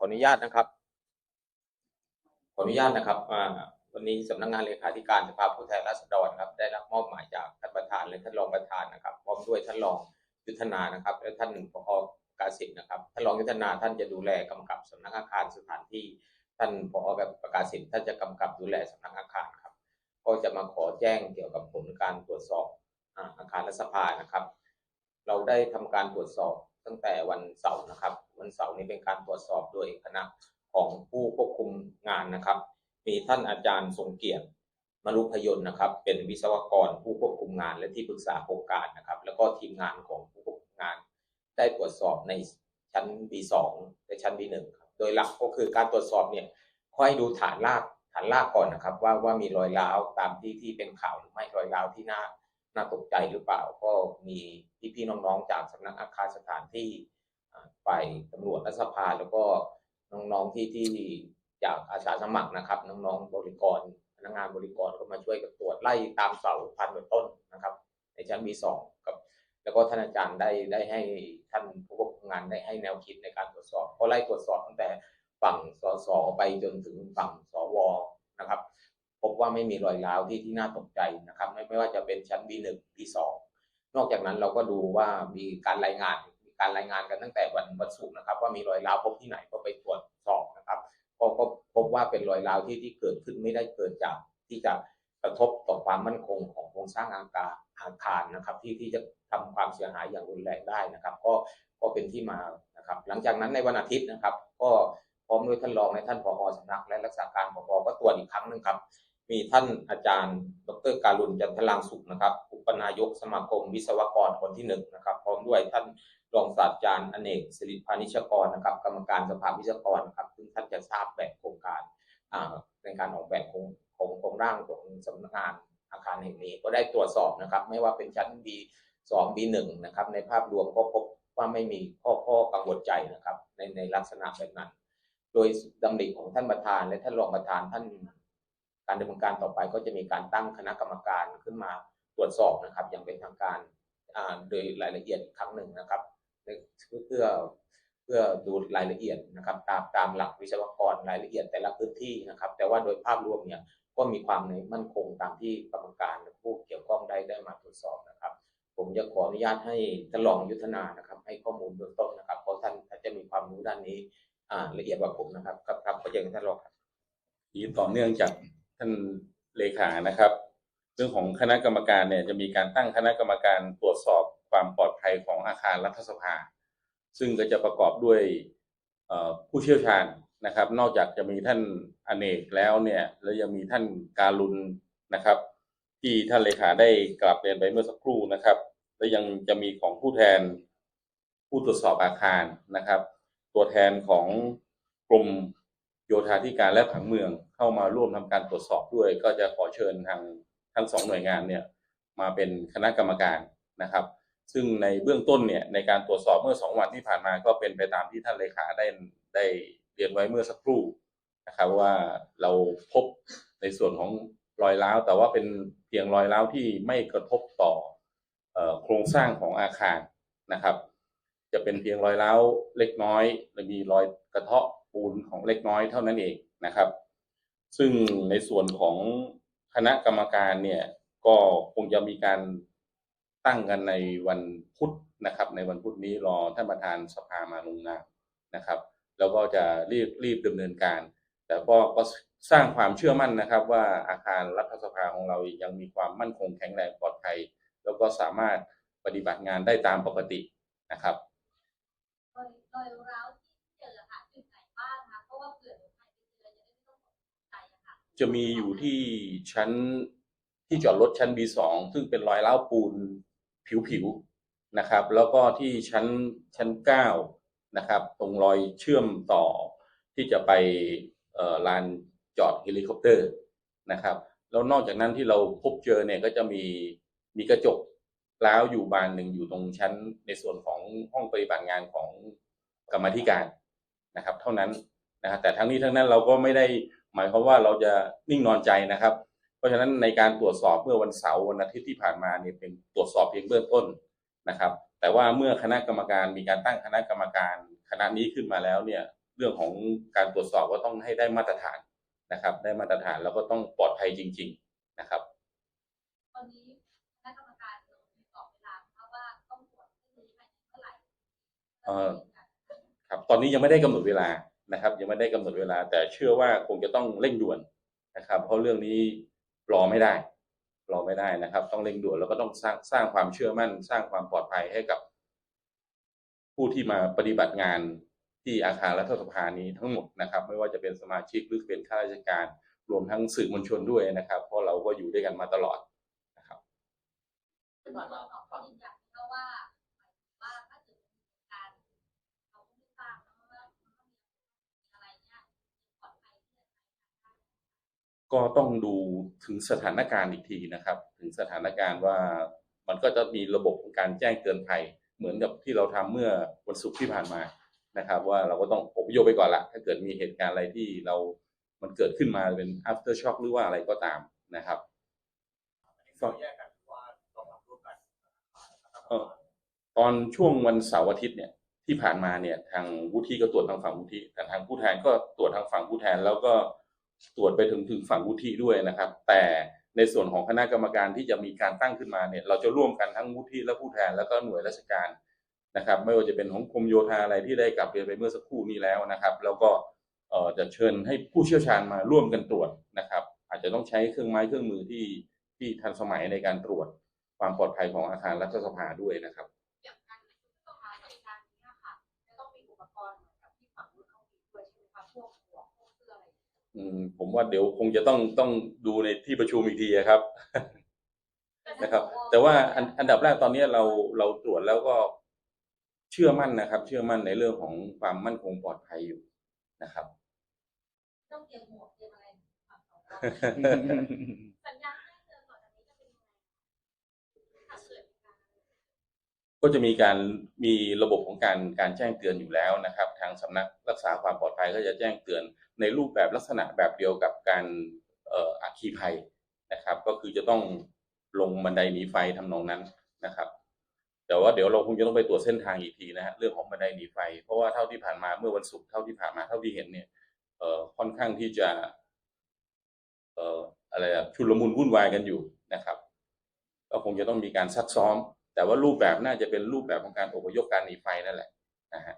ขออนุญาตนะครับ ขออนุญาตนะครับวันนี้สำนักงานเลขาธิการสภาผู้แทนราษฎรครับได้รับมอบหมายจากท่านประธานและท่านรองประธานนะครับพร้อมด้วยท่านรองยุทธนานะครับ และท่านผอกาสิทธ์นะครับท่านรองยุทธนาท่านจะดูแลกำกับสำนักอาคารสถานที่ ท่านผอประกาศสิทธ์ท่านจะกำกับดูแลสำนักอาคารครับ ก็จะมาขอแจ้งเกี่ยวกับผลการตรวจสอบอาคารรัฐสภานะครับ เราได้ทำการตรวจสอบตั้งแต่วันเสาร์นะครับ วันเสาร์นี้เป็นการตรวจสอบโดยคณะของผู้ควบคุมงานนะครับ มีท่านอาจารย์ทรงเกียรติมรุพยนต์นะครับ เป็นวิศวกรผู้ควบคุมงานและที่ปรึกษาโครงการนะครับ แล้วก็ทีมงานของผู้ควบคุมงาน ได้ตรวจสอบในชั้น B2 และชั้น B1 ครับโดยหลักก็คือการตรวจสอบเนี่ยค่อยดูฐานรากฐานรากก่อนนะครับ ว่าว่ามีรอยร้าวตามที่ที่เป็นข่าวหรือไม่รอยร้าวที่น่าน่าตกใจหรือเปล่า ก็มีพี่ๆน้องๆจากสำนักอาคารสถานที่ ฝ่ายตำรวจและสภาแล้วก็น้องๆที่ที่จากอาสาสมัครนะครับ น้องๆบริกรพนักงานบริกรก็มาช่วยกันตรวจไล่ตามเสาพันกว่าต้นนะครับ ในชั้น B2 กับ แล้วก็ท่านอาจารย์ได้ได้ให้ท่านผู้ควบคุมงานได้ให้แนวคิดในการตรวจสอบก็ไล่ตรวจสอบตั้งแต่ฝั่งสสไปจนถึงฝั่งสวนะครับพบว่าไม่มีรอยร้าวที่ที่น่าตกใจนะครับ ไม่ไม่ว่าจะเป็นชั้น B1 B2 นอกจากนั้นเราก็ดูว่ามีการรายงาน การรายงานกันตั้งแต่วันวันศุกร์นะครับ ว่ามีรอยร้าวพบที่ไหนก็ไปตรวจสอบนะครับก็ก็พบว่าเป็นรอยร้าวที่ที่เกิดขึ้นไม่ได้เกิดจากที่จะกระทบต่อความมั่นคงของโครงสร้างอาคารอาคารนะครับ ที่ที่จะทำความเสียหายอย่างรุนแรงได้นะครับ ก็ก็เป็นที่มานะครับ หลังจากนั้นในวันอาทิตย์นะครับ ก็พร้อมด้วยท่านรองและท่านผอสำนัก และรักษาการผอก็ตรวจอีกครั้งหนึ่งครับ มีท่านอาจารย์ ดรการุณจันทลังสุขนะครับ อุปนายกสมาคมวิศวกรคนที่หนึ่งนะครับพ มด้วยท่านรองศาสตราจารย์อเนกสิริพานิชกรนะครับ กรรมการสภาวิศวกรนะครับซึ่งท่านจะทราบแบบโครงการอ่าในการออกแบบโครงโครงโครงร่างของสำนักงานอาคารแห่งนี้ก็ได้ตรวจสอบนะครับ ไม่ว่าเป็นชั้น B 2 B 1นะครับ ในภาพรวมก็พบว่าไม่มีข้อข้อกังวลใจนะครับ ในในลักษณะแบบนั้น โดยดำริของท่านประธานและท่านรองประธานท่าน การดำเนินการต่อไปก็จะมีการตั้งคณะกรรมการขึ้นมาตรวจสอบนะครับ อย่างเป็นทางการ โดยรายละเอียดอีกครั้งหนึ่งนะครับเพื่อเพื่อดูรายละเอียดนะครับตามตามหลักวิศวกรรายละเอียดแต่ละพื้นที่นะครับ แต่ว่าโดยภาพรวมเนี่ยก็มีความมั่นคงตามที่กรรมการและผู้เกี่ยวข้องได้ได้มาตรวจสอบนะครับ ผมจะขออนุญาตให้ท่านรองยุทธนานะครับ ให้ข้อมูลเบื้องต้นนะครับเพราะท่านท่านจะมีความรู้ด้านนี้อ่าละเอียดกว่าผมนะครับครับครับขอเชิญท่านรองครับ ต่อเนื่องจากท่านเลขานะครับ เรื่องของคณะกรรมการเนี่ยจะมีการตั้งคณะกรรมการตรวจสอบความปลอดภัยของอาคารรัฐสภา ซึ่งก็จะประกอบด้วยผู้เชี่ยวชาญนะครับ นอกจากจะมีท่านอเนกแล้วเนี่ยแล้วยังมีท่านการุณนะครับ ที่ท่านเลขาได้กลับเรียนไปเมื่อสักครู่นะครับ และยังจะมีของผู้แทนผู้ตรวจสอบอาคารนะครับ ตัวแทนของกรมโยธาธิการและผังเมืองเข้ามาร่วมทำการตรวจสอบด้วย ก็จะขอเชิญทาง ทั้งสองหน่วยงานเนี่ยมาเป็นคณะกรรมการนะครับ ซึ่งในเบื้องต้นเนี่ยในการตรวจสอบเมื่อสองวันที่ผ่านมาก็เป็นไปตามที่ท่านเลขาได้ได้เรียนไว้เมื่อสักครู่นะครับว่าเราพบในส่วนของรอยร้าว แต่ว่าเป็นเพียงรอยร้าวที่ไม่กระทบต่อโครงสร้างของอาคารนะครับ จะเป็นเพียงรอยร้าวเล็กน้อยและมีรอยกระเทาะปูนของเล็กน้อยเท่านั้นเองนะครับ ซึ่งในส่วนของ คณะกรรมการเนี่ยก็คงจะมีการตั้งกันในวันพุธนะครับ ในวันพุธนี้รอท่านประธานสภามาลงนามนะครับ แล้วก็จะรีบรีบดำเนินการ แต่ก็ก็สร้างความเชื่อมั่นนะครับ ว่าอาคารรัฐสภาของเรายังมีความมั่นคงแข็งแรงปลอดภัย แล้วก็สามารถปฏิบัติงานได้ตามปกตินะครับ โดยโดยร้า จะมีอยู่ที่ชั้นที่จอดรถชั้น B2 ซึ่งเป็นรอยร้าปูนผิวๆนะครับ แล้วก็ที่ชั้นชั้น 9 นะครับ ตรงรอยเชื่อมต่อที่จะไปลานจอดเฮลิคอปเตอร์นะครับ แล้วนอกจากนั้นที่เราพบเจอเนี่ยก็จะมีมีกระจกร้วอยู่บานหนึ่งอยู่ตรงชั้นในส่วนของห้องปฏิบัติงานของกรรมธิการนะครับ เท่านั้นนะฮะแต่ทั้งนี้ทั้งนั้นเราก็ไม่ได้ หมายความว่าเราจะนิ่งนอนใจนะครับ เพราะฉะนั้นในการตรวจสอบเมื่อวันเสาร์วันอาทิตย์ที่ผ่านมาเนี่ยเป็นตรวจสอบเพียงเบื้องต้นนะครับ แต่ว่าเมื่อคณะกรรมการมีการตั้งคณะกรรมการคณะนี้ขึ้นมาแล้วเนี่ยเรื่องของการตรวจสอบก็ต้องให้ได้มาตรฐานนะครับ ได้มาตรฐานแล้วก็ต้องปลอดภัยจริง ๆนะครับตอนนี้คณะกรรมการเรามีกรอบเวลาเพราะว่าต้องตรวจให้ดีภายในเท่าไหร่เอ่อครับตอนนี้ยังไม่ได้กำหนดเวลา นะครับ ยังไม่ได้กำหนดเวลา แต่เชื่อว่าคงจะต้องเร่งด่วนนะครับ เพราะเรื่องนี้รอไม่ได้ รอไม่ได้นะครับ ต้องเร่งด่วนแล้วก็ต้องสร้างสร้างความเชื่อมั่น สร้างความปลอดภัยให้กับ ผู้ที่มาปฏิบัติงานที่อาคารรัฐสภานี้ทั้งหมดนะครับ ไม่ว่าจะเป็นสมาชิกหรือเป็นข้าราชการ รวมทั้งสื่อมวลชนด้วยนะครับ เพราะเราก็อยู่ด้วยกันมาตลอดนะครับ ก็ต้องดูถึงสถานการณ์อีกทีนะครับ ถึงสถานการณ์ว่ามันก็จะมีระบบของการแจ้งเตือนภัย เหมือนกับที่เราทำเมื่อวันศุกร์ที่ผ่านมานะครับ ว่าเราก็ต้องอพยพไปก่อนละถ้าเกิดมีเหตุการณ์อะไรที่เรา มันเกิดขึ้นมาเป็น after shock หรือว่าอะไรก็ตามนะครับก็แยกกันว่าต้องทำร่วมกันนะครับเออตอนช่วงวันเสาร์อาทิตย์เนี่ยที่ผ่านมาเนี่ยทางวุฒิก็ตรวจทางฝั่งวุฒิแต่ทางผู้แทนก็ตรวจทางฝั่งผู้แทนแล้วก็ ตรวจไปถึงถึงฝั่งวุฒิด้วยนะครับ แต่ในส่วนของคณะกรรมการที่จะมีการตั้งขึ้นมาเนี่ย เราจะร่วมกันทั้งวุฒิและผู้แทนแล้วก็หน่วยราชการนะครับ ไม่ว่าจะเป็นของกรมโยธาอะไรที่ได้กลับเรียนไปเมื่อสักครู่นี้แล้วนะครับ แล้วก็จะเชิญให้ผู้เชี่ยวชาญมาร่วมกันตรวจนะครับ อาจจะต้องใช้เครื่องไม้เครื่องมือที่ที่ทันสมัยในการตรวจความปลอดภัยของอาคารรัฐสภาด้วยนะครับ ผมว่าเดี๋ยวคงจะต้องต้องดูในที่ประชุมอีกทีอะครับนะครับ แต่ว่าอันอันดับแรกตอนนี้เราเราตรวจแล้วก็เชื่อมั่นนะครับ เชื่อมั่นในเรื่องของความมั่นคงปลอดภัยอยู่นะครับต้องเตรียมหมวกเตรียมอะไร ก็จะมีการมีระบบของการการแจ้งเตือนอยู่แล้วนะครับ ทางสำนักรักษาความปลอดภัยก็จะแจ้งเตือนในรูปแบบลักษณะแบบเดียวกับการอัคคีภัยนะครับ ก็คือจะต้องลงบันไดหนีไฟทำนองนั้นนะครับแต่ว่าเดี๋ยวเราคงจะต้องไปตรวจเส้นทางอีกทีนะฮะเรื่องของบันไดหนีไฟ เพราะว่าเท่าที่ผ่านมาเมื่อวันศุกร์เท่าที่ผ่านมาเท่าที่เห็นเนี่ยเอ่อค่อนข้างที่จะ เอ่ออะไรอะชุลมุนวุ่นวายกันอยู่นะครับ ก็คงจะต้องมีการซักซ้อม แต่ว่ารูปแบบน่าจะเป็นรูปแบบของการอพยพการหนีไฟนั่นแหละนะฮะ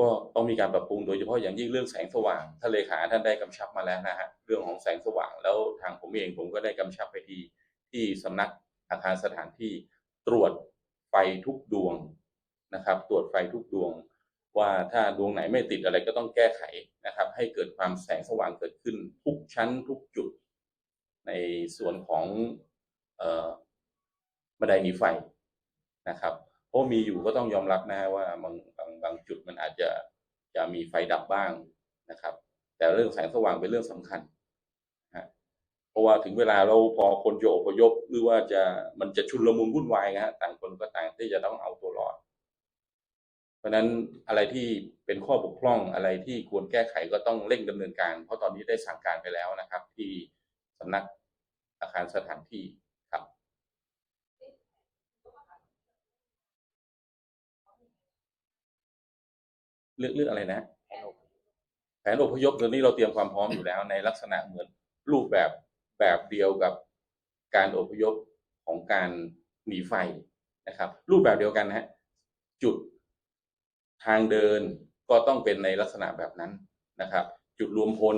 ก็ต้องมีการปรับปรุงโดยเฉพาะอย่างยิ่งเรื่องแสงสว่างท่านเลขาท่านได้กำชับมาแล้วนะฮะเรื่องของแสงสว่างแล้วทางผมเองผมก็ได้กำชับไปที่ที่สำนัก อาคารสถานที่ตรวจไฟทุกดวงนะครับ ตรวจไฟทุกดวง ว่าถ้าดวงไหนไม่ติดอะไรก็ต้องแก้ไขนะครับ ให้เกิดความแสงสว่างเกิดขึ้น ทุกชั้นทุกจุด ในส่วนของเอ่อบันไดหนีไฟนะครับเพราะมีอยู่ก็ต้องยอมรับนะว่าบางบางบางจุดมันอาจจะจะมีไฟดับบ้างนะครับ แต่เรื่องแสงสว่างเป็นเรื่องสำคัญ ราะว่าถึงเวลาเราพอคนจะอพยพหรือว่าจะมันจะชุนลมุนวุ่นวายนะฮะต่างคนก็ต่างที่จะต้องเอาตัวรอด เพราะนั้นอะไรที่เป็นข้อบกพร่องอะไรที่ควรแก้ไขก็ต้องเร่งดำเนินการ เพราะตอนนี้ได้สั่งการไปแล้วนะครับ ที่สำนักอาคารสถานที่ครับเรื่องเรื่องอะไรนะ แผนอพยพตอนนี้เราเตรียมความพร้อมอยู่แล้วในลักษณะเหมือนรูปแบบ แบบเดียวกับการอพยพของการหนีไฟนะครับ รูปแบบเดียวกันนะฮะจุดทางเดินก็ต้องเป็นในลักษณะแบบนั้นนะครับ จุดรวมพล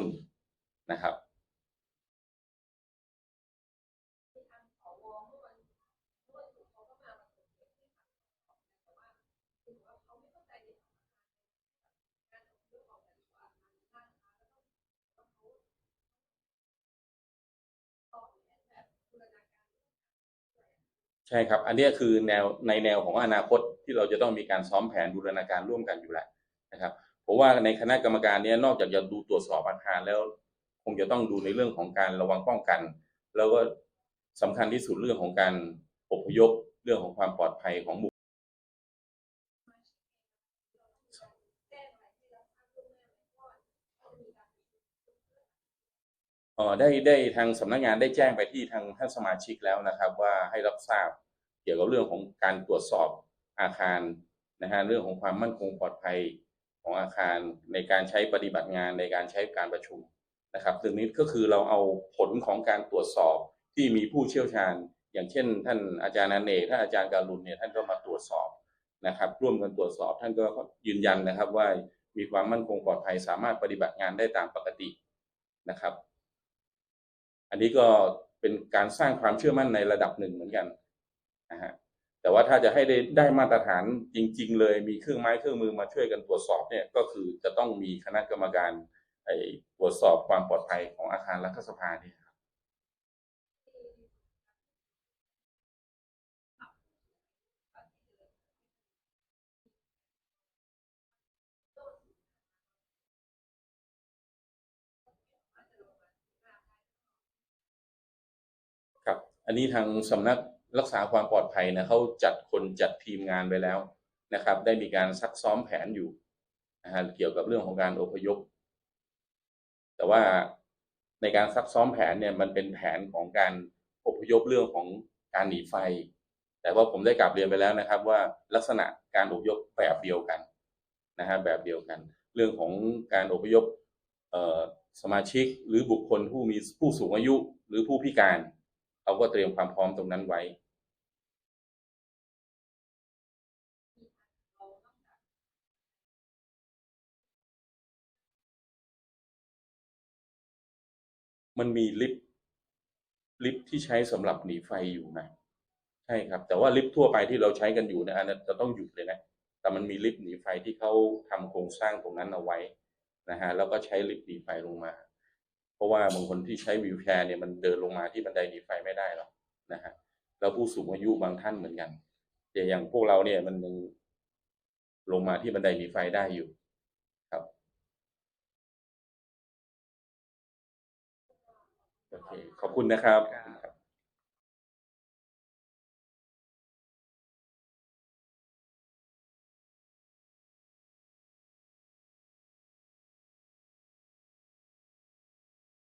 นะครับ ที่ทางสวเมื่อวันเมื่อวันศุกร์เขาก็มาประชุมเกี่ยวกับที่ฝั่งของแต่ว่าคือว่าเขาไม่เข้าใจในการอพยพออกจากตัวอาคารบ้านนะคะแล้วต้องต้องเขาต้องแผนแบบบูรณาการ ใช่ครับ อันนี้คือแนวในแนวของอนาคตที่เราจะต้องมีการซ้อมแผนบูรณาการร่วมกันอยู่แล้วนะครับเพราะว่าในคณะกรรมการนี้นอกจากจะดูตรวจสอบอาคารแล้ว คงจะต้องดูในเรื่องของการระวังป้องกัน แล้วก็สำคัญที่สุดเรื่องของการอพยพเรื่องของความปลอดภัยของบุค ออได้ได้ทางสำนักงานได้แจ้งไปที่ทางท่านสมาชิกแล้วนะครับ ว่าให้รับทราบเกี่ยวกับเรื่องของการตรวจสอบอาคารนะฮะเรื่องของความมั่นคงปลอดภัยของอาคารในการใช้ปฏิบัติงานในการใช้การประชุมนะครับซึ่งนี้ก็คือเราเอาผลของการตรวจสอบที่มีผู้เชี่ยวชาญ อย่างเช่น ท่านอาจารย์อเนกท่านอาจารย์การุณเนี่ยท่านก็มาตรวจสอบนะครับ ร่วมกันตรวจสอบท่านก็ยืนยันนะครับว่ามีความมั่นคงปลอดภัยสามารถปฏิบัติงานได้ตามปกตินะครับ อันนี้ก็เป็นการสร้างความเชื่อมั่นในระดับหนึ่งเหมือนกันนะฮะแต่ว่าถ้าจะให้ได้ได้มาตรฐานจริง ๆ เลยมีเครื่องไม้เครื่องมือมาช่วยกันตรวจสอบเนี่ยก็คือจะต้องมีคณะกรรมการไอ้ตรวจสอบความปลอดภัยของอาคารรัฐสภาเนี่ยครับ ครับ อันนี้ทางสำนักรักษาความปลอดภัยนะเขาจัดคนจัดทีมงานไปแล้วนะครับ ได้มีการซักซ้อมแผนอยู่นะฮะเกี่ยวกับเรื่องของการอพยพ แต่ว่าในการซักซ้อมแผนเนี่ยมันเป็นแผนของการอพยพเรื่องของการหนีไฟ แต่ว่าผมได้กลับเรียนไปแล้วนะครับ ว่าลักษณะการอพยพแบบเดียวกันนะฮะแบบเดียวกัน เรื่องของการอพยพสมาชิกหรือบุคคลผู้มีผู้สูงอายุหรือผู้พิการ เขาก็เตรียมความพร้อมตรงนั้นไว้มันมีลิฟต์ลิฟต์ที่ใช้สำหรับหนีไฟอยู่นะใช่ครับ แต่ว่าลิฟต์ทั่วไปที่เราใช้กันอยู่นะอันนั้นจะต้องหยุดเลยนะแต่มันมีลิฟต์หนีไฟที่เขาทำโครงสร้างตรงนั้นเอาไว้นะฮะแล้วก็ใช้ลิฟต์หนีไฟลงมา เพราะว่าบางคนที่ใช้วีลแชร์เนี่ยมันเดินลงมาที่บันไดหนีไฟไม่ได้หรอกนะฮะแล้วผู้สูงอายุบางท่านเหมือนกันแต่อย่างพวกเราเนี่ยมันยังลงมาที่บันไดหนีไฟได้อยู่ครับโอเคขอบคุณนะครับ